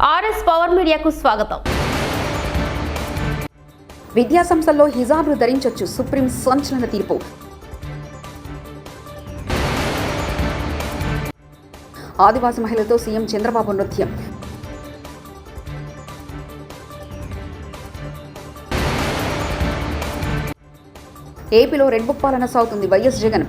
RS power మీడియాకు స్వాగతం. విద్యా సంస్థల్లో హిజాబ్ను ధరించొచ్చు సుప్రీం సంచలన తీర్పు. ఆదివాసి మహిళలతో సీఎం చంద్రబాబు నృత్యం. ఏపీలో రెడ్ బుక్ పాలన సాగుతుంది వైఎస్ జగన్.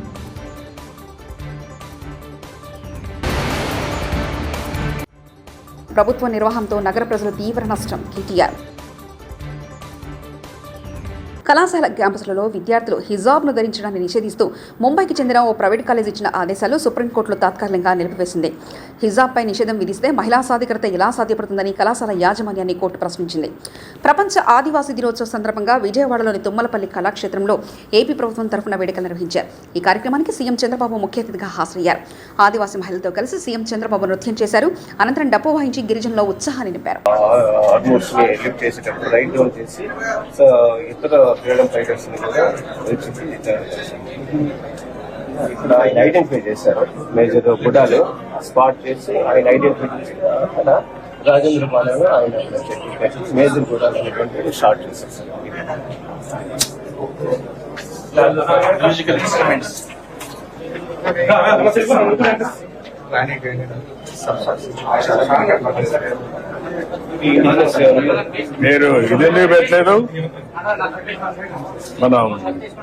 ప్రభుత్వ నిర్వహంతో నగర ప్రజలు తీవ్ర నష్టం. కేటీఆర్ కళాశాల క్యాంపస్లలో విద్యార్థులు హిజాబ్ను ధరించడాన్ని నిషేధిస్తూ ముంబైకి చెందిన ఓ ప్రైవేట్ కాలేజ్ ఇచ్చిన ఆదేశాలు సుప్రీంకోర్టులో తాత్కాలికంగా నిలిపివేసింది హిజాబ్పై నిషేధం విధిస్తే మహిళా సాధికారత ఎలా సాధ్యపడుతుందని కళాశాల యాజమాన్యాన్ని కోర్టు ప్రశ్నించింది ప్రపంచ ఆదివాసీ దినోత్సవ సందర్భంగా విజయవాడలోని తుమ్మలపల్లి కళాక్షేత్రంలో ఏపీ ప్రభుత్వం తరఫున వేడుకలు నిర్వహించారు ఈ కార్యక్రమానికి సీఎం చంద్రబాబు ముఖ్య అతిథిగా హాజరయ్యారు ఆదివాసీ మహిళలతో కలిసి సీఎం చంద్రబాబు నృత్యం చేశారు అనంతరం డప్పు వాయించి గిరిజనలో ఉత్సాహాన్ని నింపారు ఆల్మోస్ట్ చేసేటప్పుడు రైట్ డౌన్ చేసి సో ఇతర ఫ్రీడమ్ ఫైటర్స్ని కూడా వచ్చి ఇక్కడ ఆయన ఐడెంటిఫై చేశారు మేజర్ గుడాలు స్పాట్ చేసి ఆయన ఐడెంటిఫై చేసి అక్కడ రాజేంద్ర పాలెం ఆయన మేజర్ గుడాలు అనేటువంటి షార్ట్ చేశారు మ్యూజికల్ ఇన్స్ట్రుమెంట్స్ మీరు ఇదెందుకు పెట్టలేదు మనం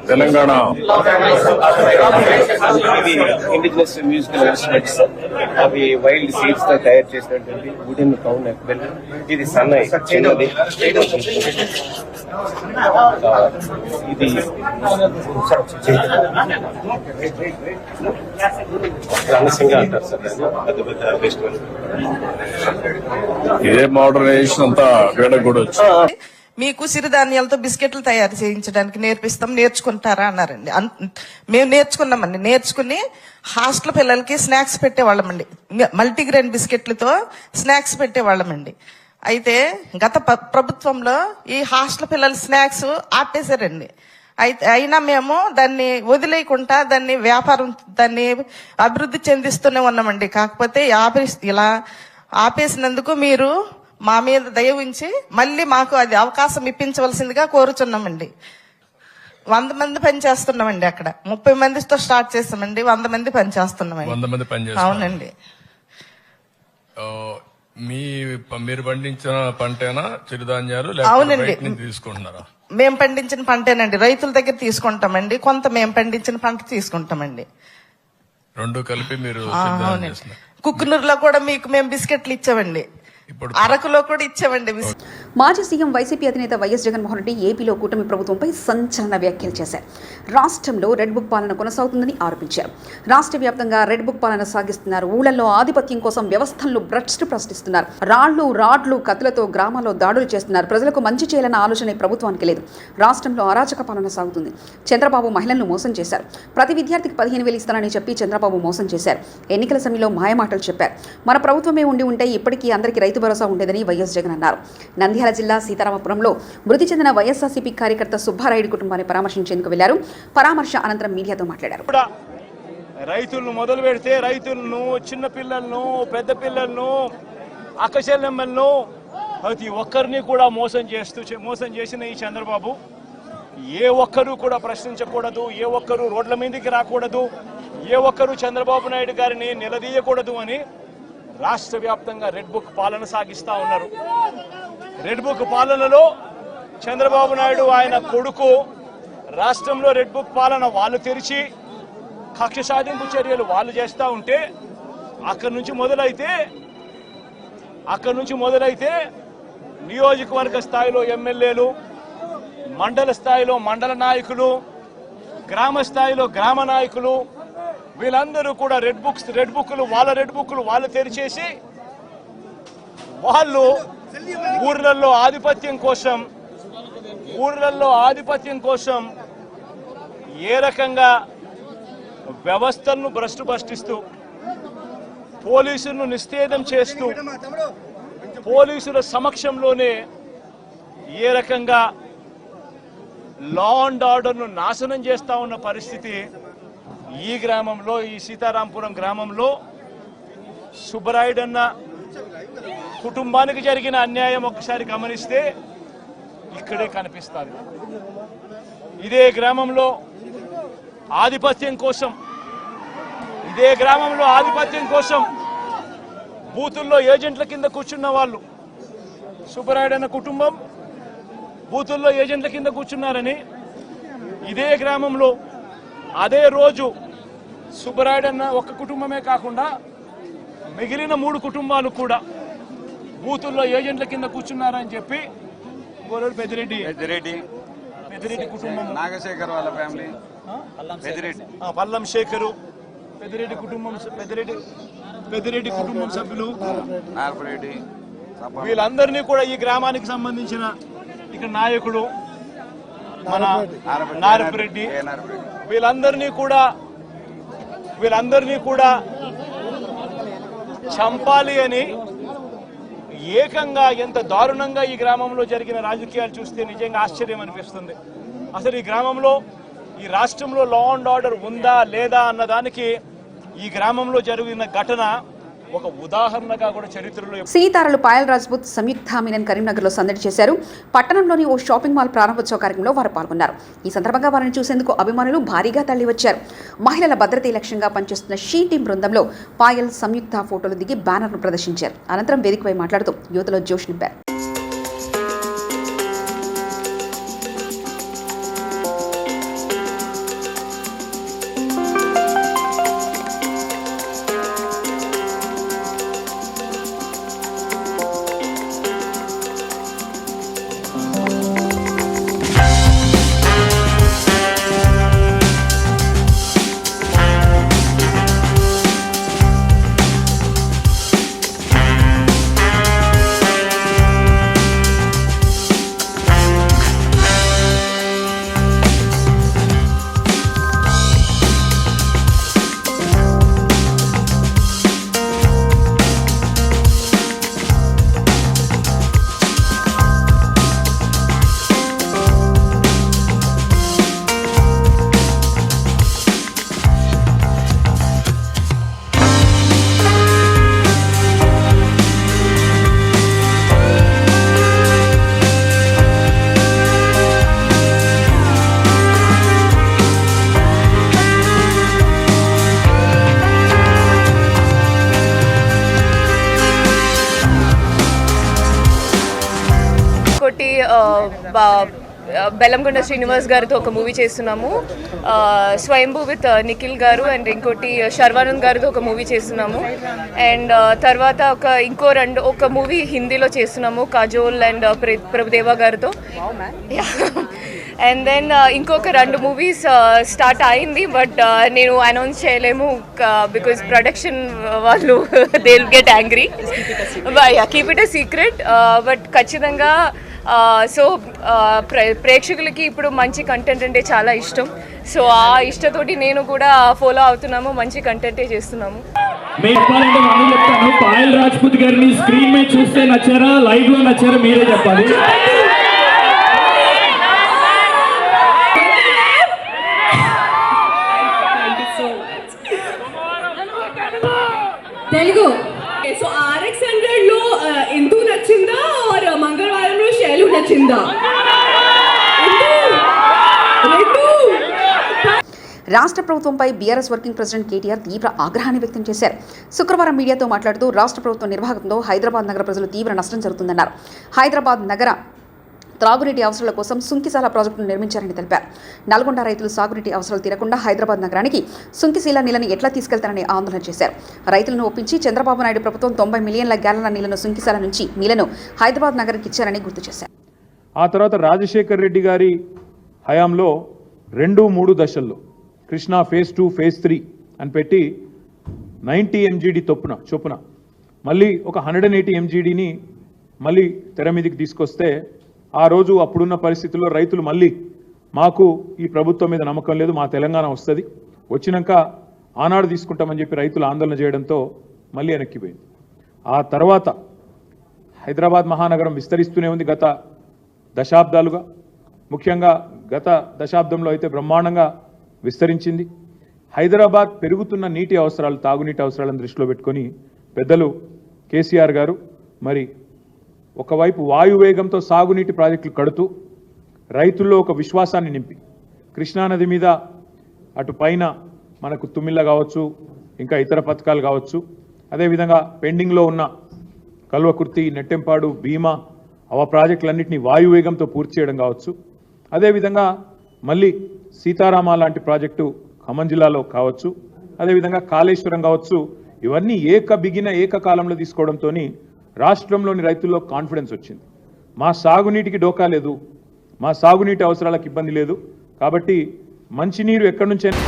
తెలంగాణ. ఇండిజినస్ మ్యూజికల్ ఇన్స్ట్రుమెంట్స్ అవి వైల్డ్ సీడ్స్తో తయారు చేసినటువంటి వుడెన్ కౌన్ బెల్ ఇది సన్నై చిన్నది. ఇది రణసింగ అంటారు సార్ దాన్ని. పెద్ద పెద్ద ఫెస్టివల్ ఇదే మోడర్నైజేషన్ అంతా వేడ కూడా వచ్చింది. మీకు సిరిధాన్యాలతో బిస్కెట్లు తయారు చేయించడానికి నేర్పిస్తాం నేర్చుకుంటారా అన్నారండి. అన్- మేము నేర్చుకున్నామండి. నేర్చుకుని హాస్టల్ పిల్లలకి స్నాక్స్ పెట్టేవాళ్ళమండి. మల్టీగ్రెయిన్ బిస్కెట్లతో స్నాక్స్ పెట్టేవాళ్ళమండి. అయితే గత ప్రభుత్వంలో ఈ హాస్టల్ పిల్లల స్నాక్స్ ఆపేశారండి. అయితే అయినా మేము దాన్ని వదిలేయకుండా దాన్ని వ్యాపారం దాన్ని అభివృద్ధి చెందిస్తూనే ఉన్నామండి. కాకపోతే ఆపేసి ఇలా ఆపేసినందుకు మీరు మా మీద దయ ఉంచి మళ్ళీ మాకు అది అవకాశం ఇప్పించవలసిందిగా కోరుచున్నామండి. వంద మంది పని చేస్తున్నామండి అక్కడ. ముప్పై మందితో స్టార్ట్ చేస్తామండి. వంద మంది పని చేస్తున్నామండి వంద మంది పనిచేస్తారు అవునండి. మీ మీరు పండించిన పంటేనా చిరుధాన్యాలు అవునండి. తీసుకుంటున్నారా? మేము పండించిన పంటేనండి. రైతుల దగ్గర తీసుకుంటామండి. కొంత మేము పండించిన పంట తీసుకుంటామండి. రెండు కలిపి మీరు కుక్కునూరులో కూడా మీకు మేము బిస్కెట్లు ఇచ్చామండి. అరకులో కూడా ఇచ్చామండి మాజీ సీఎం వైసీపీ అధినేత వైఎస్ జగన్మోహన్ రెడ్డి ఏపీలో కూటమి ప్రభుత్వంపై సంచలన వ్యాఖ్యలు చేశారు. రాష్ట్రంలో రెడ్ బుక్ పాలన కొనసాగుతుందని ఆరోపించారు. రాష్ట్ర వ్యాప్తంగా రెడ్ బుక్ పాలన సాగిస్తున్నారు. ఊళ్ళల్లో ఆధిపత్యం కోసం వ్యవస్థలను భ్రష్టు ప్రశ్నిస్తున్నారు. రాళ్ళు రాడ్లు కత్తులతో గ్రామాల్లో దాడులు చేస్తున్నారు. ప్రజలకు మంచి చేయాలన్న ఆలోచన ప్రభుత్వానికి లేదు. రాష్ట్రంలో అరాచక పాలన సాగుతుంది. చంద్రబాబు మహిళలను మోసం చేశారు. ప్రతి విద్యార్థికి పదిహేను వేలు ఇస్తానని చెప్పి చంద్రబాబు మోసం చేశారు. ఎన్నికల సమయంలో మాయమాటలు చెప్పారు. మన ప్రభుత్వమే ఉండి ఉంటే ఇప్పటికీ అందరికీ రైతు భరోసా ఉండేదని వైఎస్ జగన్ అన్నారు. నంద్యాల జిల్లా సీతారామపురంలో మృతి చెందిన వైఎస్ఆర్సీపీ కార్యకర్త సుబ్బారాయుడు కుటుంబాన్ని పరామర్శించేందుకు వెళ్ళారు. పరామర్శ అనంతరం మీడియాతో మాట్లాడారు. కూడా రైతులను మొదలు పెడితే రైతులను చిన్న పిల్లలను పెద్ద పిల్లలను అక్కచెల్లెమ్మలను ప్రతి ఒక్కరిని కూడా మోసం చేస్తూ మోసం చేసిన ఈ చంద్రబాబు ఏ ఒక్కరూ కూడా ప్రశ్నించకూడదు ఏ ఒక్కరూ రోడ్ల మీదకి రాకూడదు ఏ ఒక్కరూ చంద్రబాబు నాయుడు గారిని నిలదీయకూడదు అని రాష్ట్ర వ్యాప్తంగా రెడ్ బుక్ పాలన సాగిస్తా ఉన్నారు. రెడ్ బుక్ పాలనలో చంద్రబాబు నాయుడు ఆయన కొడుకు రాష్ట్రంలో రెడ్ బుక్ పాలన వాళ్ళు తెరిచి కక్ష సాధింపు చర్యలు వాళ్ళు చేస్తూ ఉంటే అక్కడి నుంచి మొదలైతే అక్కడి నుంచి మొదలైతే నియోజకవర్గ స్థాయిలో ఎమ్మెల్యేలు మండల స్థాయిలో మండల నాయకులు గ్రామ స్థాయిలో గ్రామ నాయకులు వీళ్ళందరూ కూడా రెడ్ బుక్స్ రెడ్ బుక్లు వాళ్ళ రెడ్ బుక్లు వాళ్ళు తెరిచేసి వాళ్ళు ఊర్లలో ఆధిపత్యం కోసం ఊర్లలో ఆధిపత్యం కోసం ఏ రకంగా వ్యవస్థలను భ్రష్టు భ్రష్టిస్తూ పోలీసులను నిస్తేదం చేస్తూ పోలీసుల సమక్షంలోనే ఏ రకంగా లా అండ్ ఆర్డర్ను నాశనం చేస్తా ఉన్న పరిస్థితి ఈ గ్రామంలో ఈ సీతారాంపురం గ్రామంలో సుబ్బరాయుడన్న కుటుంబానికి జరిగిన అన్యాయం ఒకసారి గమనిస్తే ఇక్కడే కనిపిస్తుంది. ఇదే గ్రామంలో ఆధిపత్యం కోసం ఇదే గ్రామంలో ఆధిపత్యం కోసం బూతుల్లో ఏజెంట్ల కింద కూర్చున్న వాళ్ళు సుబ్బరాయుడు అన్న కుటుంబం బూతుల్లో ఏజెంట్ల కింద కూర్చున్నారని ఇదే గ్రామంలో అదే రోజు సుబ్బరాయుడు అన్న ఒక కుటుంబమే కాకుండా మిగిలిన మూడు కుటుంబాలు కూడా బూతుల్లో ఏజెంట్ల కింద కూర్చున్నారని చెప్పి పెద్దిరెడ్డి. పెద్దిరెడ్డి. పెద్దిరెడ్డి కుటుంబం. నాగశేఖర్ వాళ్ళ ఫ్యామిలీ పెద్దిరెడ్డి. పల్లం శేఖరు. పెద్దిరెడ్డి కుటుంబం పెద్దిరెడ్డి పెద్దిరెడ్డి కుటుంబం సభ్యులు. నార్పరెడ్డి వీళ్ళందరినీ కూడా ఈ గ్రామానికి సంబంధించిన ఇక్కడ నాయకుడు మన నారపరెడ్డి నార్పరెడ్డి వీళ్ళందరినీ కూడా వీళ్ళందరినీ కూడా చంపాలి అని ఏకంగా ఎంత దారుణంగా ఈ గ్రామంలో జరిగిన రాజకీయాలు చూస్తే నిజంగా ఆశ్చర్యం అనిపిస్తుంది. అసలు ఈ గ్రామంలో ఈ రాష్ట్రంలో లా అండ్ ఆర్డర్ ఉందా లేదా అన్నదానికి ఈ గ్రామంలో జరిగిన ఘటన ఒక ఉదాహరణగా కూడా చరిత్రలో సీతారలు పాయల్ రాజ్పుత్ సంయుక్త మీనన్ కరీంనగర్లో సందడి చేశారు. పట్టణంలోని ఓ షాపింగ్ మాల్ ప్రారంభోత్సవ కార్యక్రమంలో వారు పాల్గొన్నారు. ఈ సందర్భంగా వారిని చూసేందుకు అభిమానులు భారీగా తరలివచ్చారు. మహిళల భద్రతే లక్ష్యంగా పనిచేస్తున్న షీ టీం బృందంలో పాయల్ సంయుక్త ఫోటోలు దిగి బ్యానర్ను ప్రదర్శించారు. అనంతరం వేదికపై మాట్లాడుతూ యువతలో జోష్ నింపారు బెల్లంకొండ శ్రీనివాస్ గారితో ఒక మూవీ చేస్తున్నాము. స్వయంభూ విత్ నిఖిల్ గారు అండ్ ఇంకోటి శర్వానంద్ గారితో ఒక మూవీ చేస్తున్నాము. అండ్ తర్వాత ఒక ఇంకో రెండు ఒక మూవీ హిందీలో చేస్తున్నాము కాజోల్ అండ్ ప్ర- ప్రభుదేవా గారితో. అండ్ దెన్ ఇంకొక రెండు మూవీస్ స్టార్ట్ అయింది బట్ నేను అనౌన్స్ చేయలేము బికాజ్ ప్రొడక్షన్ వాళ్ళు they will get angry keep it a secret but ఖచ్చితంగా సో ప్రేక్షకులకి ఇప్పుడు మంచి కంటెంట్ అంటే చాలా ఇష్టం. సో ఆ ఇష్టతోటి నేను కూడా ఫాలో అవుతున్నాము మంచి కంటెంటే చేస్తున్నాము. చెప్తాను. పాయల్ రాజ్పుత్ గారిని స్క్రీన్ మీద చూస్తే నచ్చారా? లైవ్లో నచ్చారా? మీరే చెప్పాలి. తెలుగు సో ఆర్ఎక్స్ హండ్రెడ్లో ఆ, ఇందు నచ్చిందా ఆర్ మంగళవారంలో రాష్ట్ర ప్రభుత్వంపై బీఆర్ఎస్ వర్కింగ్ ప్రెసిడెంట్ కేటీఆర్ తీవ్ర ఆగ్రహాన్ని వ్యక్తం చేశారు. శుక్రవారం మీడియాతో మాట్లాడుతూ రాష్ట్ర ప్రభుత్వం నిర్వాహకంతో హైదరాబాద్ నగర ప్రజలు తీవ్ర నష్టం జరుగుతుందన్నారు. హైదరాబాద్ నగర త్రాగునీటి అవసరాల కోసం సుంకిశాల ప్రాజెక్టును నిర్మించారని తెలిపారు. నల్గొండ రైతులు సాగునీటి అవసరాలు తీరకుండా హైదరాబాద్ నగరానికి సుంకిశీల నీళ్ళని ఎట్లా తీసుకెళ్తారని ఆందోళన చేశారు. రైతులను ఒప్పించి చంద్రబాబు నాయుడు ప్రభుత్వం తొంభై మిలియన్ల గ్యాలన్ల నీళ్ళను సుంకిశాల నుంచి నీళ్ళను హైదరాబాద్ నగరానికి ఇచ్చారని గుర్తు చేశారు. ఆ తర్వాత రాజశేఖర్ రెడ్డి గారి హయాంలో రెండు మూడు దశల్లో Krishna phase two phase three అని పెట్టి నైంటీ ఎంజీడీ తొప్పున చొప్పున. మళ్ళీ ఒక హండ్రెడ్ అండ్ ఎయిటీ ఎంజీడీని మళ్ళీ తెర మీదకి తీసుకొస్తే ఆ రోజు అప్పుడున్న పరిస్థితుల్లో రైతులు మళ్ళీ మాకు ఈ ప్రభుత్వం మీద నమ్మకం లేదు మా తెలంగాణ వస్తుంది. వచ్చినాక ఆనాడు తీసుకుంటామని చెప్పి రైతులు ఆందోళన చేయడంతో మళ్ళీ వెనక్కిపోయింది ఆ తర్వాత హైదరాబాద్ మహానగరం విస్తరిస్తూనే ఉంది గత దశాబ్దాలుగా ముఖ్యంగా గత దశాబ్దంలో అయితే బ్రహ్మాండంగా విస్తరించింది. హైదరాబాద్ పెరుగుతున్న నీటి అవసరాలు తాగునీటి అవసరాలను దృష్టిలో పెట్టుకొని పెద్దలు కేసీఆర్ గారు మరి ఒకవైపు వాయువేగంతో సాగునీటి ప్రాజెక్టులు కడుతూ రైతుల్లో ఒక విశ్వాసాన్ని నింపి కృష్ణానది మీద అటు పైన మనకు తుమ్మిళ్ళ కావచ్చు ఇంకా ఇతర పథకాలు కావచ్చు అదేవిధంగా పెండింగ్లో ఉన్న కల్వకుర్తి నెట్టెంపాడు భీమా ఆ ప్రాజెక్టులన్నింటినీ వాయువేగంతో పూర్తి చేయడం కావచ్చు. అదేవిధంగా మళ్ళీ సీతారామ లాంటి ప్రాజెక్టు ఖమ్మం జిల్లాలో కావచ్చు. అదేవిధంగా కాళేశ్వరం కావచ్చు. ఇవన్నీ ఏక బిగిన ఏకకాలంలో తీసుకోవడంతో రాష్ట్రంలోని రైతుల్లో కాన్ఫిడెన్స్ వచ్చింది. మా సాగునీటికి డోకా లేదు. మా సాగునీటి అవసరాలకు ఇబ్బంది లేదు. కాబట్టి మంచినీరు ఎక్కడి నుంచైనా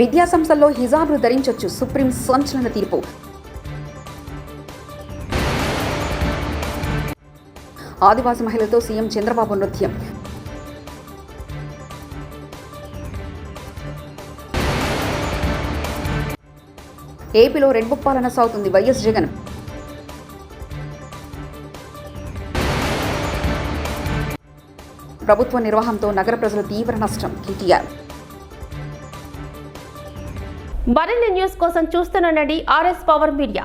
విద్యా సంస్థల్లో హిజాబ్లు ధరించొచ్చు సుప్రీం సంచలన తీర్పు. ఆదివాసి మహిళతో సీఎం చంద్రబాబు నృత్యం. ఏపీలో రెడ్ బుక్ పాలన సాగుతుంది వైఎస్ జగన్. ప్రభుత్వ నిర్వాహంతో నగర ప్రజలు తీవ్ర నష్టం కేటీఆర్. మరిన్ని న్యూస్ కోసం చూస్తుండండి ఆర్ఎస్ పవర్ మీడియా.